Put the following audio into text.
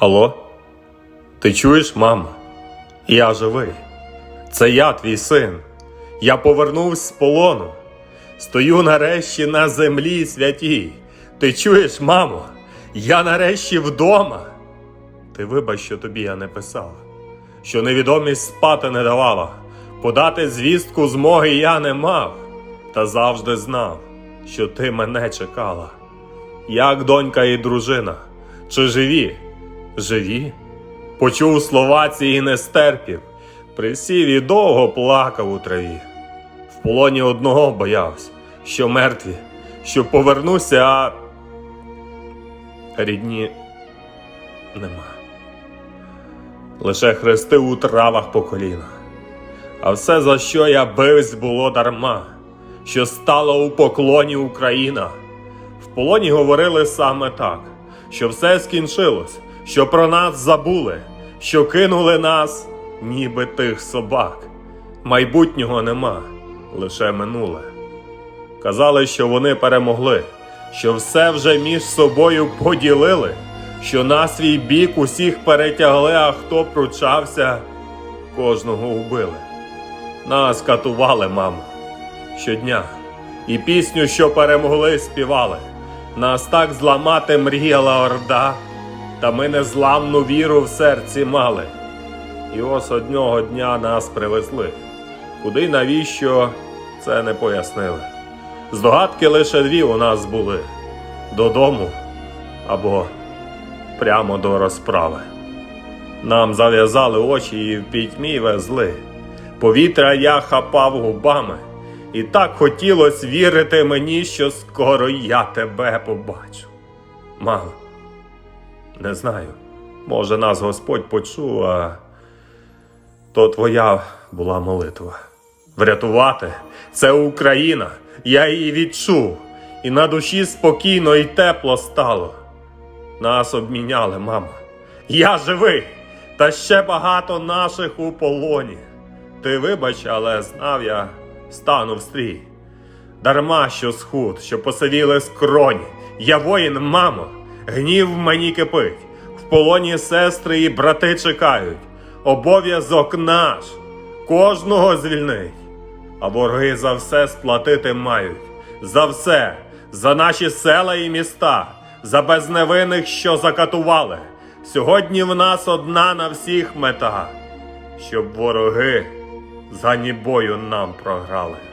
Алло? Ти чуєш, мама? Я живий. Це я, твій син. Я повернувся з полону. Стою нарешті на землі святій. Ти чуєш, мамо? Я нарешті вдома. Ти вибач, що тобі я не писала, що невідомість спати не давала, подати звістку змоги я не мав, та завжди знав, що ти мене чекала. Як донька і дружина, чи живі? Живі? Почув слова ці і не стерпів, присів і довго плакав у траві. В полоні одного боявся, що мертві, що повернуся, а рідні нема. Лише хрести у травах по колінах. А все, за що я бивсь, було дарма, що стала у поклоні Україна. В полоні говорили саме так, що все скінчилось, що про нас забули, що кинули нас, ніби тих собак. Майбутнього нема, лише минуле. Казали, що вони перемогли, що все вже між собою поділили, що на свій бік усіх перетягли, а хто пручався, кожного убили. Нас катували, мамо, щодня, і пісню, що перемогли, співали. Нас так зламати мріяла орда, та ми незламну віру в серці мали. І ось одного дня нас привезли. Куди навіщо це не пояснили. Здогадки лише дві у нас були додому або прямо до розправи. Нам зав'язали очі і в пітьмі везли. Повітря я хапав губами, і так хотілось вірити мені, що скоро я тебе побачу. Мамо, не знаю, може нас Господь почув, а то твоя була молитва. Врятувати це Україна, я її відчув, і на душі спокійно і тепло стало. Нас обміняли, мама. Я живий, та ще багато наших у полоні. Ти вибач, але знав я, стану в стрій. Дарма що схуд, що посивіли скроні. Я воїн, мамо, гнів мені кипить. В полоні сестри і брати чекають. Обов'язок наш кожного звільнить. А вороги за все сплатити мають. За все, за наші села і міста, за безневинних, що закатували. Сьогодні в нас одна на всіх мета, щоб вороги за нібою нам програли.